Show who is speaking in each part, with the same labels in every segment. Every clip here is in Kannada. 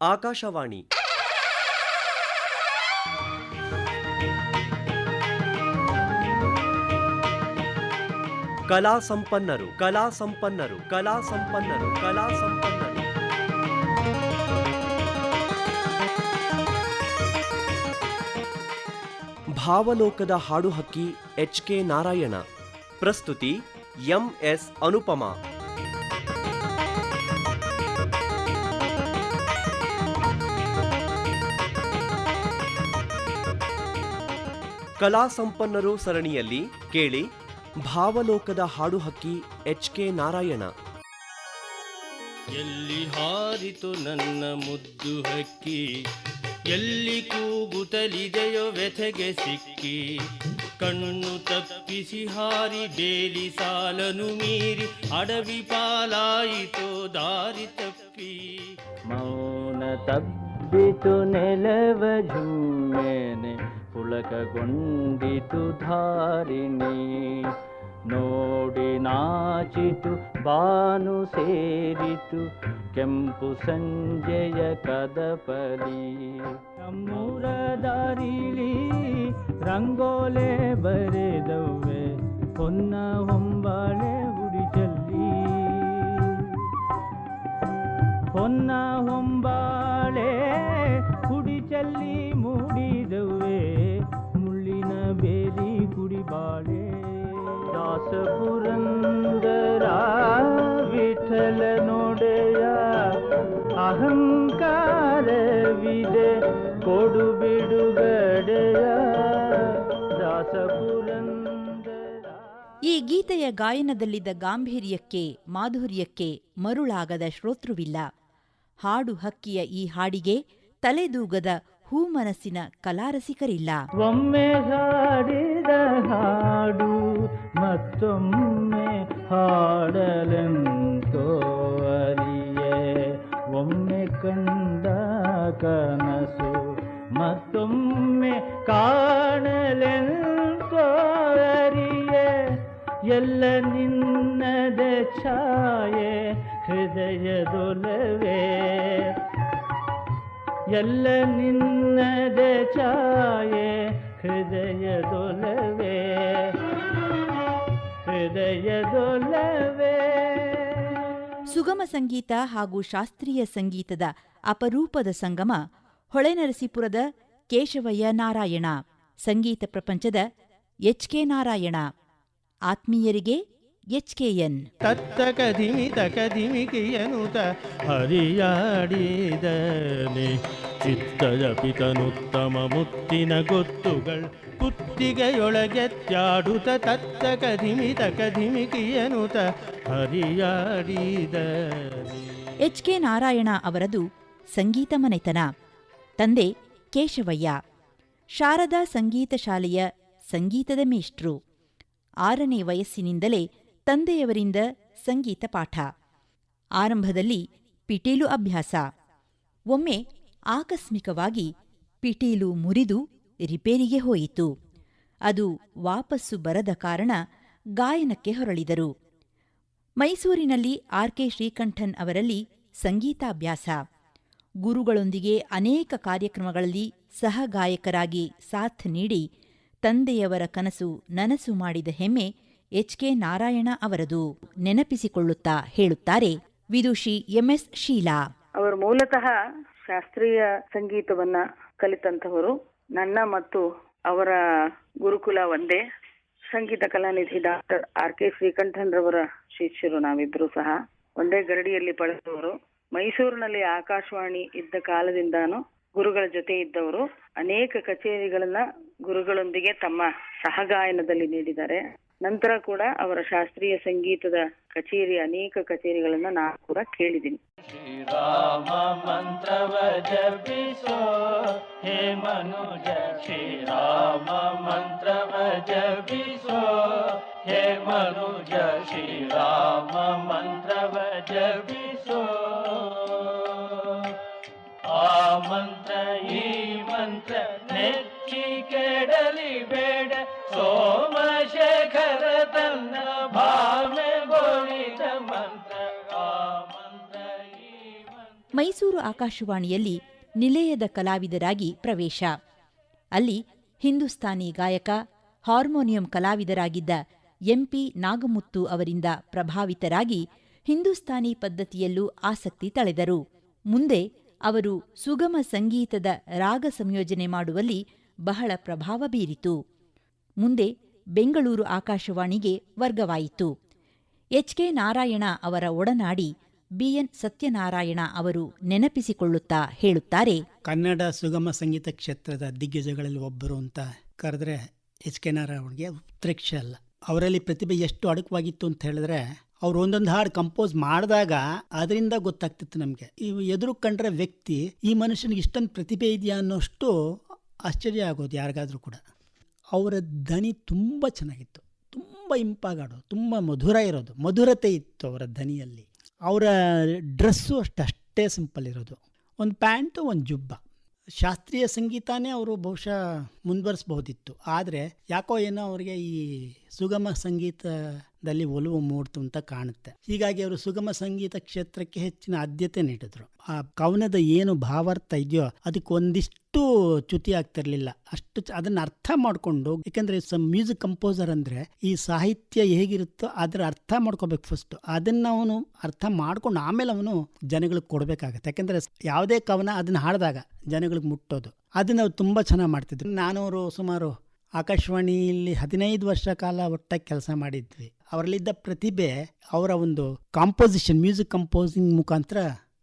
Speaker 1: ಆಕಾಶವಾಣಿ. ಕಲಾ ಸಂಪನ್ನರು ಕಲಾ ಸಂಪನ್ನರು ಕಲಾ ಸಂಪನ್ನರು ಕಲಾ ಸಂಪನ್ನರು. ಭಾವಲೋಕದ ಹಾಡು ಹಕ್ಕಿ ಎಚ್ ಕೆ ನಾರಾಯಣ. ಪ್ರಸ್ತುತಿ ಎಂ ಎಸ್ ಅನುಪಮಾ. ಕಲಾ ಸಂಪನ್ನರು ಸರಣಿಯಲ್ಲಿ ಕೇಳಿ ಭಾವಲೋಕದ ಹಾಡು ಹಕ್ಕಿ ಎಚ್ ಕೆ ನಾರಾಯಣ.
Speaker 2: ಎಲ್ಲಿ ಹಾರಿತು ನನ್ನ ಮುದ್ದು ಹಕ್ಕಿ? ಎಲ್ಲಿ ಕೂಗುತ್ತಲಿದೆಯೋ ವ್ಯಥೆಗೆ ಸಿಕ್ಕಿ? ಕಣ್ಣು ತಪ್ಪಿಸಿ ಹಾರಿ ಬೇಲಿ ಸಾಲನು ಮೀರಿ ಅಡವಿ ಪಾಲಾಯಿತು ದಾರಿ ತಪ್ಪಿ. ಮೌನ ತಪ್ಪಿತು ನೆಲವ ಝುಮ್ಮೇನೆ ಪುಳಕಗೊಂಡಿತು ಧಾರಿಣಿ. ನೋಡಿ ನಾಚಿತು, ಬಾನು ಸೇರಿತು ಕೆಂಪು ಸಂಜೆಯ ಕದಪಲಿ. ನಮ್ಮೂರ ದಾರಿಲಿ ರಂಗೋಲೆ ಬರೆದವ್ವೆ, ಹೊನ್ನ ಹೊಂಬಾಳೆ ಹುಡಿಚಲ್ಲಿ ಹೊನ್ನ ಹೊಂಬಾಳೆ ಕುಡಿಚಲ್ಲಿ ಮೂಡಿದವೆ ವಿಠಲ ನೋಡೆಯ ಅಹಂಕಾರವಿದೆ ಕೊಡು ಬಿಡುಗಡೆಯ
Speaker 3: ಈ ಗೀತೆಯ ಗಾಯನದಲ್ಲಿದ್ದ ಗಾಂಭೀರ್ಯಕ್ಕೆ ಮಾಧುರ್ಯಕ್ಕೆ ಮರುಳಾಗದ ಶ್ರೋತೃವಿಲ್ಲ. ಹಾಡು ಹಕ್ಕಿಯ ಈ ಹಾಡಿಗೆ ತಲೆದೂಗದ ಹೂಮನಸ್ಸಿನ ಕಲಾರಸಿಕರಿಲ್ಲ
Speaker 2: ಒಮ್ಮೆ ಹಾಡಿದ ಹಾಡು ಮತ್ತೊಮ್ಮೆ ಹಾಡಲೆಂತೋ ಅರಿಯೆ ಒಮ್ಮೆ ಕಂಡ ಕನಸು ಮತ್ತೊಮ್ಮೆ ಕಾಣಲೆಂತೋ ಅರಿಯೆ ಎಲ್ಲ ನಿನ್ನದ ಛಾಯೆ ಹೃದಯದೊಲವೇ ಎಲ್ಲ ನಿನ್ನದ ಛಾಯೆ ಹೃದಯದೊಲವೇ ಹೃದಯದೊಲವೇ.
Speaker 3: ಸುಗಮ ಸಂಗೀತ ಹಾಗೂ ಶಾಸ್ತ್ರೀಯ ಸಂಗೀತದ ಅಪರೂಪದ ಸಂಗಮ ಹೊಳೆನರಸೀಪುರದ ಕೇಶವಯ್ಯ ನಾರಾಯಣ. ಸಂಗೀತ ಪ್ರಪಂಚದ ಎಚ್ ಕೆ ನಾರಾಯಣ. ಆತ್ಮೀಯರಿಗೆ ಎಚ್ಕೆಎನ್.
Speaker 2: ತತ್ತ ಕದಿಮಿ ತಕದಿಮಿಕಿಯನುತ ಹರಿಯಾಡಿದನೆ. ಚಿತ್ತದ ಪಿತನುತ್ತಮ ಮುತ್ತಿನ ಗೊತ್ತುಗಳು ಕುತ್ತಿಗೆಯೊಳಗೆತ್ಯಾಡುತ್ತ ತತ್ತ ಕದಿಮಿ ತಕದಿಮಿಕಿಯನುತ ಹರಿಯಾಡಿದನೆ.
Speaker 3: ಎಚ್ ಕೆ ನಾರಾಯಣ ಅವರದು ಸಂಗೀತ ಮನೆತನ. ತಂದೆ ಕೇಶವಯ್ಯ. ಶಾರದಾ ಸಂಗೀತ ಶಾಲೆಯ ಸಂಗೀತದ ಮೇಷ್ಟ್ರು. ಆರನೇ ವಯಸ್ಸಿನಿಂದಲೇ ತಂದೆಯವರಿಂದ ಸಂಗೀತ ಪಾಠ. ಆರಂಭದಲ್ಲಿ ಪಿಟೀಲು ಅಭ್ಯಾಸ. ಒಮ್ಮೆ ಆಕಸ್ಮಿಕವಾಗಿ ಪಿಟೀಲು ಮುರಿದು ರಿಪೇರಿಗೆ ಹೋಯಿತು. ಅದು ವಾಪಸ್ಸು ಬರದ ಕಾರಣ ಗಾಯನಕ್ಕೆ ಹೊರಳಿದರು. ಮೈಸೂರಿನಲ್ಲಿ ಆರ್ ಕೆ ಶ್ರೀಕಂಠನ್ ಅವರಲ್ಲಿ ಸಂಗೀತಾಭ್ಯಾಸ. ಗುರುಗಳೊಂದಿಗೆ ಅನೇಕ ಕಾರ್ಯಕ್ರಮಗಳಲ್ಲಿ ಸಹಗಾಯಕರಾಗಿ ಸಾಥ್ ನೀಡಿ ತಂದೆಯವರ ಕನಸು ನನಸು ಮಾಡಿದ ಹೆಮ್ಮೆ ಎಚ್ ಕೆ ನಾರಾಯಣ ಅವರದು ನೆನಪಿಸಿಕೊಳ್ಳುತ್ತಾ ಹೇಳುತ್ತಾರೆ ವಿದುಷಿ ಎಂಎಸ್ ಶೀಲಾ.
Speaker 4: ಅವರು ಮೂಲತಃ ಶಾಸ್ತ್ರೀಯ ಸಂಗೀತವನ್ನ ಕಲಿತಂತವರು ನನ್ನ ಮತ್ತು ಅವರ ಗುರುಕುಲ ಒಂದೇ. Sangeetha Kalanidhi doctor R K Srikanthan ರವರ ಶಿಷ್ಯರು ನಾವಿಬ್ರು ಸಹ ಒಂದೇ ಗರಡಿಯಲ್ಲಿ ಪಡೆದವರು ಮೈಸೂರಿನಲ್ಲಿ ಆಕಾಶವಾಣಿ ಇದ್ದ ಕಾಲದಿಂದಾನು ಗುರುಗಳ ಜೊತೆ ಇದ್ದವರು. ಅನೇಕ ಕಚೇರಿಗಳನ್ನ ಗುರುಗಳೊಂದಿಗೆ ತಮ್ಮ ಸಹಗಾಯನದಲ್ಲಿ ನೀಡಿದ್ದಾರೆ. ನಂತರ ಕೂಡ ಅವರ ಶಾಸ್ತ್ರೀಯ ಸಂಗೀತದ ಕಚೇರಿ, ಅನೇಕ ಕಚೇರಿಗಳನ್ನ ನಾನು ಕೂಡ ಕೇಳಿದ್ದೀನಿ.
Speaker 2: ಶ್ರೀರಾಮ ಮಂತ್ರವ ಜಪಿಸೋ ಹೇ ಮನುಜ ಶ್ರೀರಾಮ ಮಂತ್ರವ ಜಪಿಸೋ ಹೇ ಮನುಜ ಶ್ರೀರಾಮ ಮಂತ್ರವ ಜಪಿಸೋ ಆ ಮಂತ್ರ, ಈ ಮಂತ್ರ ಬೇಡ. ಸೋಮಶೇಖರ ತನ್ನ
Speaker 3: ಮೈಸೂರು ಆಕಾಶವಾಣಿಯಲ್ಲಿ ನಿಲಯದ ಕಲಾವಿದರಾಗಿ ಪ್ರವೇಶ. ಅಲ್ಲಿ ಹಿಂದೂಸ್ತಾನಿ ಗಾಯಕ, ಹಾರ್ಮೋನಿಯಂ ಕಲಾವಿದರಾಗಿದ್ದ ಎಂಪಿ ನಾಗಮುತ್ತು ಅವರಿಂದ ಪ್ರಭಾವಿತರಾಗಿ ಹಿಂದೂಸ್ತಾನಿ ಪದ್ಧತಿಯಲ್ಲೂ ಆಸಕ್ತಿ ತಳೆದರು. ಮುಂದೆ ಅವರು ಸುಗಮ ಸಂಗೀತದ ರಾಗ ಸಂಯೋಜನೆ ಮಾಡುವಲ್ಲಿ ಬಹಳ ಪ್ರಭಾವ ಬೀರಿತು. ಮುಂದೆ ಬೆಂಗಳೂರು ಆಕಾಶವಾಣಿಗೆ ವರ್ಗವಾಯಿತು. ಎಚ್ಕೆ ನಾರಾಯಣ ಅವರ ಒಡನಾಡಿ ಬಿಎನ್ ಸತ್ಯನಾರಾಯಣ ಅವರು ನೆನಪಿಸಿಕೊಳ್ಳುತ್ತಾ ಹೇಳುತ್ತಾರೆ,
Speaker 5: ಕನ್ನಡ ಸುಗಮ ಸಂಗೀತ ಕ್ಷೇತ್ರದ ದಿಗ್ಗಜಗಳಲ್ಲಿ ಒಬ್ಬರು ಅಂತ ಕರೆದ್ರೆ ಎಚ್ ಕೆ ನಾರಾಯಣಗೆ ಉತ್ಪ್ರೇಕ್ಷ ಅಲ್ಲ. ಅವರಲ್ಲಿ ಪ್ರತಿಭೆ ಎಷ್ಟು ಅಡಕವಾಗಿತ್ತು ಅಂತ ಹೇಳಿದ್ರೆ, ಅವ್ರು ಒಂದೊಂದು ಹಾಡು ಕಂಪೋಸ್ ಮಾಡಿದಾಗ ಅದರಿಂದ ಗೊತ್ತಾಗ್ತಿತ್ತು ನಮಗೆ. ಇವು ಎದುರು ಕಂಡ್ರೆ ವ್ಯಕ್ತಿ, ಈ ಮನುಷ್ಯನಿಗೆ ಇಷ್ಟೊಂದು ಪ್ರತಿಭೆ ಇದೆಯಾ ಅನ್ನೋಷ್ಟು ಆಶ್ಚರ್ಯ ಆಗೋದು ಯಾರಿಗಾದರೂ ಕೂಡ. ಅವರ ದನಿ ತುಂಬ ಚೆನ್ನಾಗಿತ್ತು. ತುಂಬ ಇಂಪಾಗಾಡೋದು ತುಂಬ ಮಧುರ ಇರೋದು, ಮಧುರತೆ ಇತ್ತು ಅವರ ದನಿಯಲ್ಲಿ ಅವರ ಡ್ರೆಸ್ಸು ಅಷ್ಟು, ಅಷ್ಟೇ ಸಿಂಪಲ್ ಇರೋದು. ಒಂದು ಪ್ಯಾಂಟು, ಒಂದು ಜುಬ್ಬ. ಶಾಸ್ತ್ರೀಯ ಸಂಗೀತನೇ ಅವರು ಬಹುಶಃ ಮುಂದುವರಿಸ್ಬಹುದಿತ್ತು. ಆದರೆ ಯಾಕೋ ಏನೋ ಅವರಿಗೆ ಈ ಸುಗಮ ಸಂಗೀತದಲ್ಲಿ ಒಲವು ಮೂಡ್ತು ಅಂತ ಕಾಣುತ್ತೆ. ಹೀಗಾಗಿ ಅವರು ಸುಗಮ ಸಂಗೀತ ಕ್ಷೇತ್ರಕ್ಕೆ ಹೆಚ್ಚಿನ ಆದ್ಯತೆ ನೀಡಿದ್ರು. ಆ ಕವನದ ಏನು ಭಾವಾರ್ಥ ಇದೆಯೋ ಅದಕ್ಕೆ ಒಂದಿಷ್ಟು ಚ್ಯುತಿ ಆಗ್ತಿರ್ಲಿಲ್ಲ. ಅಷ್ಟು ಅದನ್ನ ಅರ್ಥ ಮಾಡಿಕೊಂಡು ಯಾಕಂದ್ರೆ ಮ್ಯೂಸಿಕ್ ಕಂಪೋಸರ್ ಅಂದ್ರೆ ಈ ಸಾಹಿತ್ಯ ಹೇಗಿರುತ್ತೋ ಅದ್ರ ಅರ್ಥ ಮಾಡ್ಕೋಬೇಕು ಫಸ್ಟ್ ಅದನ್ನ ಅವನು ಅರ್ಥ ಮಾಡ್ಕೊಂಡು ಆಮೇಲೆ ಅವನು ಜನಗಳಿಗೆ ಕೊಡಬೇಕಾಗತ್ತೆ. ಯಾಕಂದ್ರೆ ಯಾವುದೇ ಕವನ ಅದನ್ನ ಹಾಡಿದಾಗ ಜನಗಳಿಗೆ ಮುಟ್ಟೋದು. ಅದನ್ನ ಅವ್ರು ತುಂಬ ಚೆನ್ನಾಗಿ ಮಾಡ್ತಿದ್ರು. ನಾನು ಅವರು ಸುಮಾರು ಆಕಾಶವಾಣಿಯಲ್ಲಿ ಹದಿನೈದು ವರ್ಷ ಕಾಲ ಒಟ್ಟಾಗಿ ಕೆಲಸ ಮಾಡಿದ್ವಿ. ಅವರಲ್ಲಿದ್ದ ಪ್ರತಿಭೆ, ಅವರ ಒಂದು ಕಾಂಪೋಸಿಷನ್ ಮ್ಯೂಸಿಕ್ ಕಂಪೋಸಿಂಗ್ ಮುಖಾಂತರ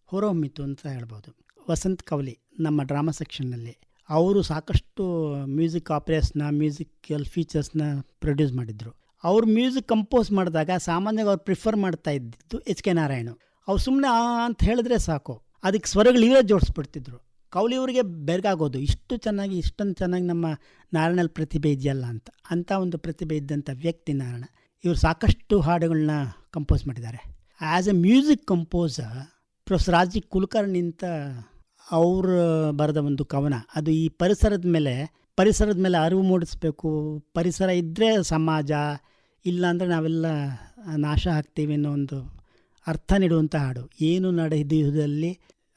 Speaker 5: ಹೊರಹೊಮ್ಮಿತು ಅಂತ ಹೇಳ್ಬೋದು. ವಸಂತ್ ಕವಲಿ ನಮ್ಮ ಡ್ರಾಮಾ ಸೆಕ್ಷನ್ನಲ್ಲಿ ಅವರು ಸಾಕಷ್ಟು ಮ್ಯೂಸಿಕ್ ಆಪರೇಸ್ನ ಮ್ಯೂಸಿಕಲ್ ಫೀಚರ್ಸ್ನ ಪ್ರೊಡ್ಯೂಸ್ ಮಾಡಿದ್ರು. ಅವ್ರು ಮ್ಯೂಸಿಕ್ ಕಂಪೋಸ್ ಮಾಡಿದಾಗ ಸಾಮಾನ್ಯವಾಗಿ ಅವ್ರು ಪ್ರಿಫರ್ ಮಾಡ್ತಾ ಇದ್ದಿದ್ದು ಎಚ್ ಕೆ ನಾರಾಯಣ. ಅವ್ರು ಸುಮ್ಮನೆ ಆ ಅಂತ ಹೇಳಿದ್ರೆ ಸಾಕು. ಅದಕ್ಕೆ ಸ್ವರಗಳು ಇವೇ ಜೋಡಿಸ್ಬಿಡ್ತಿದ್ರು. ಕೌಲಿಯವರಿಗೆ ಬೆರಗಾಗೋದು, ಇಷ್ಟು ಚೆನ್ನಾಗಿ, ಇಷ್ಟೊಂದು ಚೆನ್ನಾಗಿ ನಮ್ಮ ನಾರಾಯಣಲ್ಲಿ ಪ್ರತಿಭೆ ಇದೆಯಲ್ಲ ಅಂತ ಅಂಥ ಒಂದು ಪ್ರತಿಭೆ ಇದ್ದಂಥ ವ್ಯಕ್ತಿ ನಾರಾಯಣ. ಇವರು ಸಾಕಷ್ಟು ಹಾಡುಗಳನ್ನ ಕಂಪೋಸ್ ಮಾಡಿದ್ದಾರೆ. As a music composer professor Raji Kulkarni ಅಂತ ಅವರು ಬರೆದ ಒಂದು ಕವನ, ಅದು ಈ ಪರಿಸರದ ಮೇಲೆ ಪರಿಸರದ ಮೇಲೆ ಅರಿವು ಮೂಡಿಸ್ಬೇಕು. ಪರಿಸರ ಇದ್ದರೆ ಸಮಾಜ, ಇಲ್ಲಾಂದರೆ ನಾವೆಲ್ಲ ನಾಶ ಆಗ್ತೀವಿ ಅನ್ನೋ ಒಂದು ಅರ್ಥ ನೀಡುವಂಥ ಹಾಡು. ಏನು ನಡೆಯುವುದಲ್ಲಿ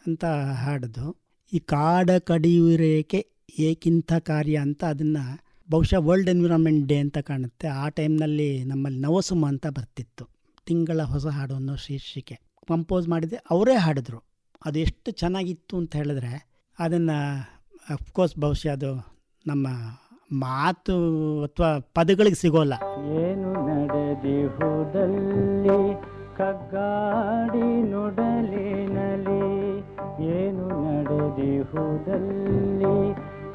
Speaker 5: ಅಂತ ಹಾಡೋದು. ಈ ಕಾಡ ಕಡಿಯುವಿರೇಕೆ ಏಕಿಂಥ ಕಾರ್ಯ ಅಂತ ಅದನ್ನು ಬಹುಶಃ ವರ್ಲ್ಡ್ ಎನ್ವಿರಾನ್ಮೆಂಟ್ ಡೇ ಅಂತ ಕಾಣುತ್ತೆ. ಆ ಟೈಮ್ನಲ್ಲಿ ನಮ್ಮಲ್ಲಿ ನವಸುಮ ಅಂತ ಬರ್ತಿತ್ತು. ತಿಂಗಳ ಹೊಸ ಹಾಡು ಅನ್ನೋ ಶೀರ್ಷಿಕೆ. ಕಂಪೋಸ್ ಮಾಡಿದೆ ಅವರೇ ಹಾಡಿದ್ರು. ಅದು ಎಷ್ಟು ಚೆನ್ನಾಗಿತ್ತು ಅಂತ ಹೇಳಿದ್ರೆ ಅದನ್ನು ಅಫ್ಕೋರ್ಸ್ ಬಹುಶಃ ಅದು ನಮ್ಮ ಮಾತು ಅಥವಾ ಪದಗಳಿಗೆ ಸಿಗೋಲ್ಲ.
Speaker 2: ಏನು ನಡೆದಿಹುದಲ್ಲಿ ಕಗ್ಗಾಡಿ ನುಡಲಿನಲಿ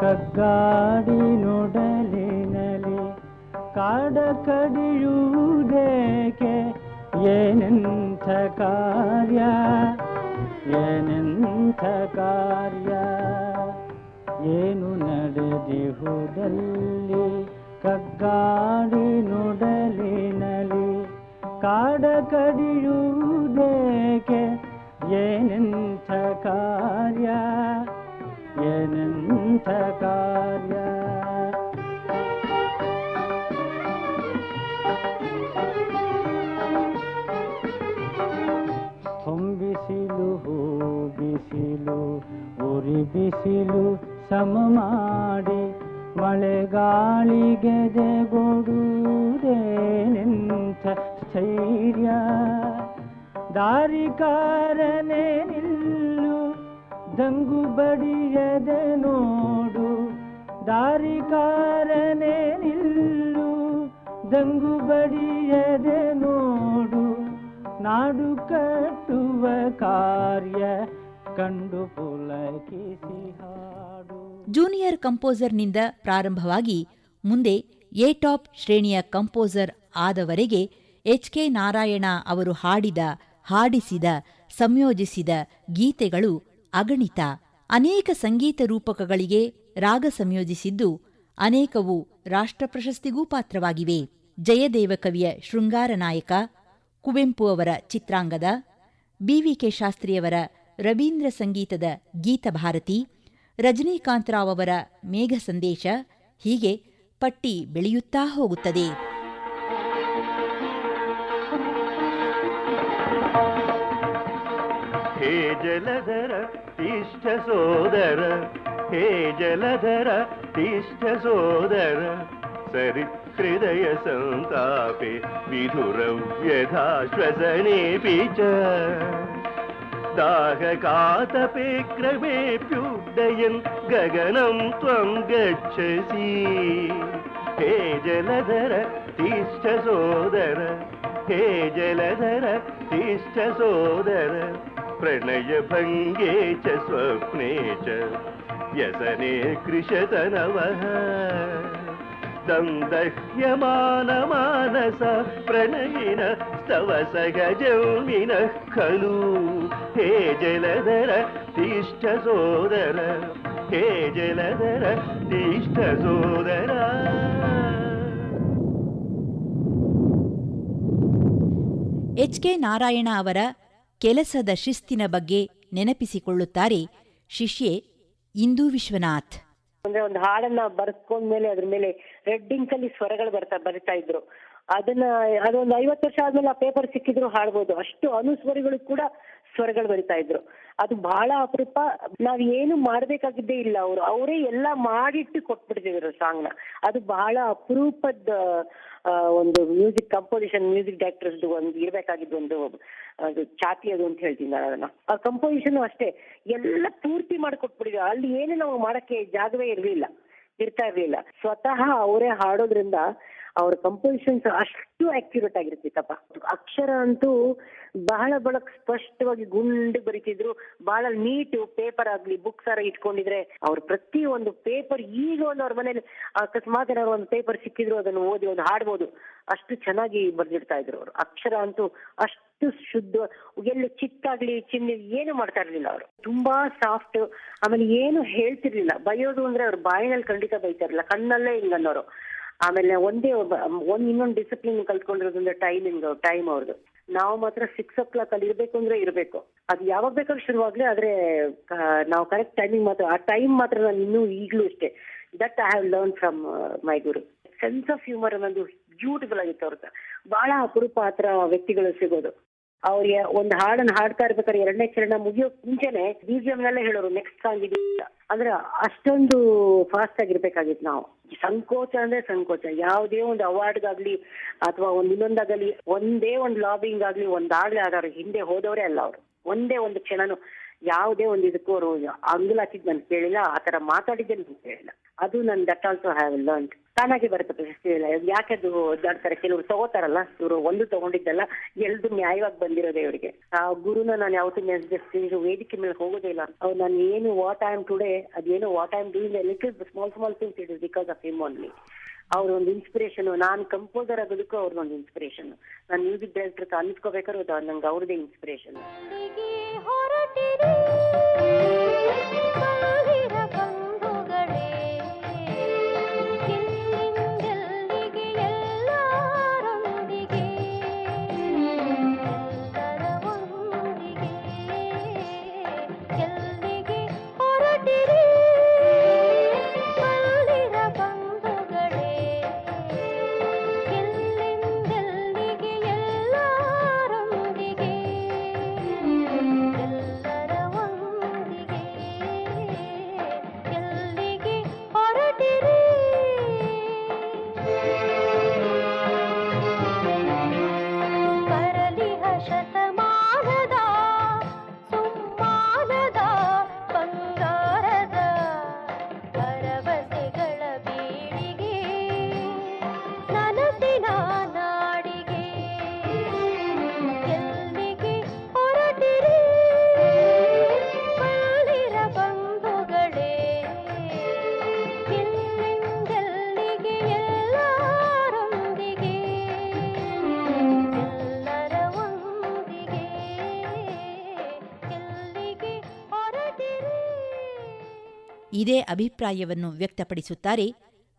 Speaker 2: ಕಗ್ಗಾಡಿ ನೋಡಲಿನಲಿ ಕಾಡ ಕಡಿಯುವುದೇಕೆ? ಏನೆಂಥ ಕಾರ್ಯ? ಏನೆಂಥ ಕಾರ್ಯ? ಏನು ನಡೆದಿಹುದಲ್ಲಿ ಕಗ್ಗಾಡಿ ನೋಡಲಿನಲಿ ಕಾಡ ಕಡಿಯುವುದೇಕೆ? ಏನೆಂಥ ಕಾರ್ಯ? ಏನೆಂಥ ಕಾರ್ಯ ಹೊಂಬಿಸಿಲು ಹೂ ಬಿಸಿಲು ಉರಿ ಬಿಸಿಲು ಸಮ ಮಾಡಿ ಮಳೆಗಾಳಿಗೆ ನಿಂತ ಸ್ಥೈರ್ಯ. ದಾರಿಕಾರನೆ ನಿಲ್ಲು ದಂಗು ಬಡಿಯದೆ ನೋಡು, ದಾರಿಕಾರನೆ ನಿಲ್ಲು ದಂಗು ಬಡಿಯದೆ ನೋಡು, ನಾಡು ಕಟ್ಟುವ ಕಾರ್ಯ ಕಂಡು ಪುಲಕಿಸಿ ಹಾಡು.
Speaker 3: ಜೂನಿಯರ್ ಕಂಪೋಸರ್ನಿಂದ ಪ್ರಾರಂಭವಾಗಿ ಮುಂದೆ ಎ ಟಾಪ್ ಶ್ರೇಣಿಯ ಕಂಪೋಸರ್ ಆದವರೆಗೆ ಎಚ್ ಕೆ ನಾರಾಯಣ ಅವರು ಹಾಡಿದ, ಹಾಡಿಸಿದ, ಸಂಯೋಜಿಸಿದ ಗೀತೆಗಳು ಅಗಣಿತ ಅನೇಕ ಸಂಗೀತ ರೂಪಕಗಳಿಗೆ ರಾಗ ಸಂಯೋಜಿಸಿದ್ದು ಅನೇಕವು ರಾಷ್ಟ್ರ ಪ್ರಶಸ್ತಿಗೂ ಪಾತ್ರವಾಗಿವೆ. ಜಯದೇವ ಕವಿಯ ಶೃಂಗಾರ ನಾಯಕ, ಕುವೆಂಪು ಅವರ ಚಿತ್ರಾಂಗದ ಬಿವಿಕೆ ಶಾಸ್ತ್ರಿಯವರ ರವೀಂದ್ರ ಸಂಗೀತದ ಗೀತಭಾರತಿ ರಜನೀಕಾಂತರಾವ್ ಅವರ ಮೇಘ ಸಂದೇಶ ಹೀಗೆ ಪಟ್ಟಿ ಬೆಳೆಯುತ್ತಾ ಹೋಗುತ್ತದೆ.
Speaker 6: ಜಲಧರ తిష్ట సోదర హే జలధర తిష్ట సోదర సరిత్రిదయ సంతాపే విధురవ్యధాశ్వసనేపి చ దాహకాతపే క్రమేప్యుదయన్ గగనం త్వం గచ్చసి హే జలధర తిష్ట సోదర హే జలధర తిష్ట సోదర प्रणयभङ्गे च स्वप्ने च व्यसने कृशतनवः दन्दह्यमानमानस प्रणयिन स्तव सगजौमिनः खलु हे जलधर तिष्ठ सोदर हे जलधर तिष्ठ सोदर
Speaker 3: ಎಚ್ ಕೆ ನಾರಾಯಣ ಅವರ ಕೆಲಸದ ಶಿಸ್ತಿನ ಬಗ್ಗೆ ನೆನಪಿಸಿಕೊಳ್ಳುತ್ತಾರೆ ಶಿಷ್ಯೆ ಇಂದು ವಿಶ್ವನಾಥ್.
Speaker 7: ಅಂದ್ರೆ ಒಂದು ಹಾಡನ್ನ ಬರ್ಕೊಂಡ್ಮೇಲೆ ಅದ್ರ ಮೇಲೆ ರೆಡ್ ಅಲ್ಲಿ ಸ್ವರಗಳು ಬರ್ತಾ ಬರಿತಾ ಇದ್ರು. ಅದನ್ನ ಅದೊಂದು ಐವತ್ತು ವರ್ಷ ಆದ್ಮೇಲೆ ಆ ಪೇಪರ್ ಸಿಕ್ಕಿದ್ರು ಹಾಡ್ಬೋದು. ಅಷ್ಟು ಅನುಸ್ವರಿಗಳು ಕೂಡ ಸ್ವರಗಳು ಬರಿತಾ ಇದ್ರು. ಅದು ಬಹಳ ಅಪರೂಪ. ನಾವ್ ಏನು ಮಾಡ್ಬೇಕಾಗಿದ್ದೇ ಇಲ್ಲ ಅವರು. ಅವರೇ ಎಲ್ಲ ಮಾಡಿಟ್ಟು ಕೊಟ್ಬಿಡ್ತಿದ್ರು ಸಾಂಗ್ನ. ಅದು ಬಹಳ ಅಪರೂಪದ ಒಂದು ಮ್ಯೂಸಿಕ್ ಕಂಪೋಸಿಷನ್ ಮ್ಯೂಸಿಕ್ ಡೈರೆಕ್ಟರ್ಸ್ ಒಂದು ಇರ್ಬೇಕಾಗಿದ್ದು ಒಂದು, ಅದು ಚಾತಿ ಅದು ಅಂತ ಹೇಳ್ತೀನಿ ನಾನು ಅದನ್ನ. ಆ ಕಂಪೋಸಿಷನ್ ಅಷ್ಟೇ. ಎಲ್ಲ ಪೂರ್ತಿ ಮಾಡಿಕೊಟ್ಬಿಟ್ಟಿದ್ರು. ಅಲ್ಲಿ ಏನು ನಾವು ಮಾಡಕ್ಕೆ ಜಾಗವೇ ಇರ್ಲಿಲ್ಲ. ಇರ್ತಾ ಇರ್ಲಿಲ್ಲ. ಸ್ವತಃ ಅವರೇ ಹಾಡೋದ್ರಿಂದ ಅವ್ರ ಕಂಪೋಸಿಷನ್ಸ್ ಅಷ್ಟು ಅಕ್ಯುರೇಟ್ ಆಗಿರ್ತಿತ್ತಪ್ಪ. ಅಕ್ಷರ ಅಂತೂ ಬಹಳ ಬಹಳ ಸ್ಪಷ್ಟವಾಗಿ ಗುಂಡು ಬರಿತಿದ್ರು. ಬಹಳ ನೀಟ್ ಪೇಪರ್ ಆಗ್ಲಿ ಬುಕ್ಸ್ ಆರ ಇಟ್ಕೊಂಡಿದ್ರೆ ಅವ್ರ ಪ್ರತಿ ಒಂದು ಪೇಪರ್ ಈಗ ಒಂದು ಅವ್ರ ಮನೇಲಿ ಅಕಸ್ಮಾತ್ ಏನಾದ್ರು ಒಂದು ಪೇಪರ್ ಸಿಕ್ಕಿದ್ರು ಅದನ್ನು ಓದಿ ಒಂದು ಹಾಡ್ಬೋದು. ಅಷ್ಟು ಚೆನ್ನಾಗಿ ಬರ್ದಿಡ್ತಾ ಇದ್ರು ಅವರು. ಅಕ್ಷರ ಅಂತೂ ಅಷ್ಟು ಶುದ್ಧ, ಎಲ್ಲ ಚಿತ್ತಾಗ್ಲಿ, ಚಿನ್ನ ಏನು ಮಾಡ್ತಾ ಇರ್ಲಿಲ್ಲ ಅವರು. ತುಂಬಾ ಸಾಫ್ಟ್ ಆಮೇಲೆ ಏನು ಹೇಳ್ತಿರ್ಲಿಲ್ಲ. ಬೈಯೋದು ಅಂದ್ರೆ ಅವ್ರ ಬಾಯಿನಲ್ಲಿ ಖಂಡಿತ ಬೈತಾ ಇರ್ಲಿಲ್ಲ. ಕಣ್ಣಲ್ಲೇ ಹಿಂಗನ್ನೋರು ಆಮೇಲೆ ಒಂದೇ ಒಬ್ಬ, ಒಂದ್ ಇನ್ನೊಂದು ಡಿಸಿಪ್ಲಿನ್ ಕಲ್ತ್ಕೊಂಡಿರೋದ್ರಿಂದ ಟೈಮಿಂಗ್ ಟೈಮ್ ಅವ್ರದ್ದು ನಾವು ಮಾತ್ರ ಸಿಕ್ಸ್ ಓ ಕ್ಲಾಕ್ ಅಲ್ಲಿ ಇರಬೇಕು ಅಂದ್ರೆ ಇರಬೇಕು. ಅದು ಯಾವಾಗ ಬೇಕಾದ್ರೂ ಶುರುವಾಗ್ಲಿ ಆದ್ರೆ ನಾವು ಕರೆಕ್ಟ್ ಟೈಮಿಂಗ್ ಮಾತ್ರ, ಆ ಟೈಮ್ ಮಾತ್ರ ನಾನು ಇನ್ನೂ ಈಗಲೂ ಅಷ್ಟೇ that I have learn from my guru sense of humour ಅನ್ನೋದು ಬ್ಯೂಟಿಫುಲ್ ಆಗಿತ್ತು ಅವ್ರದ್ದು ಬಹಳ ಅಪರೂಪ ಆ ವ್ಯಕ್ತಿಗಳು ಸಿಗೋದು. ಅವ್ರಿಗೆ ಒಂದು ಹಾಡನ್ನ ಹಾಡ್ತಾ ಇರ್ಬೇಕಾದ್ರೆ ಎರಡನೇ ಚರಣ ಮುಗಿಯೋ ಮುಂಚೆನೆ ಬಿಜಿಎಂ ನಲ್ಲೇ ಹೇಳೋರು ನೆಕ್ಸ್ಟ್ ಸಾಂಗ್ ಇದೆ. ಅಂದ್ರೆ ಅಷ್ಟೊಂದು ಫಾಸ್ಟ್ ಆಗಿರ್ಬೇಕಾಗಿತ್ತು ನಾವು. ಸಂಕೋಚ ಅಂದ್ರೆ ಸಂಕೋಚ. ಯಾವುದೇ ಒಂದು ಅವಾರ್ಡ್ಗಾಗ್ಲಿ ಅಥವಾ ಒಂದ್ ಇನ್ನೊಂದಾಗಲಿ ಒಂದೇ ಒಂದು ಲಾಬಿಂಗ್ ಆಗ್ಲಿ ಒಂದಾಗ್ಲಿ ಆದವ್ರು ಹಿಂದೆ ಹೋದವರೇ ಅಲ್ಲ ಅವರು. ಒಂದೇ ಒಂದು ಕ್ಷಣನು ಯಾವುದೇ ಒಂದು ಇದಕ್ಕೂ ಅವರು ಅಂಗುಲ್ ಹಾಕಿದ್ ನಾನು ಕೇಳಿಲ್ಲ, ಆ ತರ ಮಾತಾಡಿದ್ದೆ ನಾನು ಕೇಳಿಲ್ಲ. ಅದು ನನ್ ದಟ್ ಆಲ್ಸೋ ಹ್ಯಾವ್ ಲರ್ನ್ ತಾನಾಗಿ ಬರುತ್ತೆ ಪ್ರಶಸ್ತಿ ಇಲ್ಲ ಯಾಕೆ ಅದು ಒದ್ದಾಡ್ತಾರೆ ಕೆಲವರು ತಗೋತಾರಲ್ಲ, ಇವರು ಒಂದು ತಗೊಂಡಿದ್ದಲ್ಲ ಎಲ್ದು ನ್ಯಾಯವಾಗಿ ಬಂದಿರೋದೇ ಇವರಿಗೆ ಆ ಗುರುನ ನಾನು ಯಾವತ್ತೂ ನೆನೆಸ್ಬೇಕು ವೇದಿಕೆ ಮೇಲೆ ಹೋಗೋದೇ ಇಲ್ಲ. ಅವ್ರು ನಾನು ಏನು ವಾಟ್ ಐ ಆಮ್ ಟುಡೇ, ಅದೇನು what I am doing little small small things it is because of him only ಅವ್ರ ಒಂದು ಇನ್ಸ್ಪಿರೇಷನ್ ನಾನು ಕಂಪೋಸರ್ ಆಗೋದಕ್ಕೂ ಒಂದು ಇನ್ಸ್ಪಿರೇಷನ್ ನಾನು ಮ್ಯೂಸಿಕ್ ಡೈರೆಕ್ಟರ್ ಅನ್ಸ್ಕೋಬೇಕಾದ್ರೆ ನಂಗೆ ಅವ್ರದೇ ಇನ್ಸ್ಪಿರೇಷನ್
Speaker 3: ಇದೇ ಅಭಿಪ್ರಾಯವನ್ನು ವ್ಯಕ್ತಪಡಿಸುತ್ತಾರೆ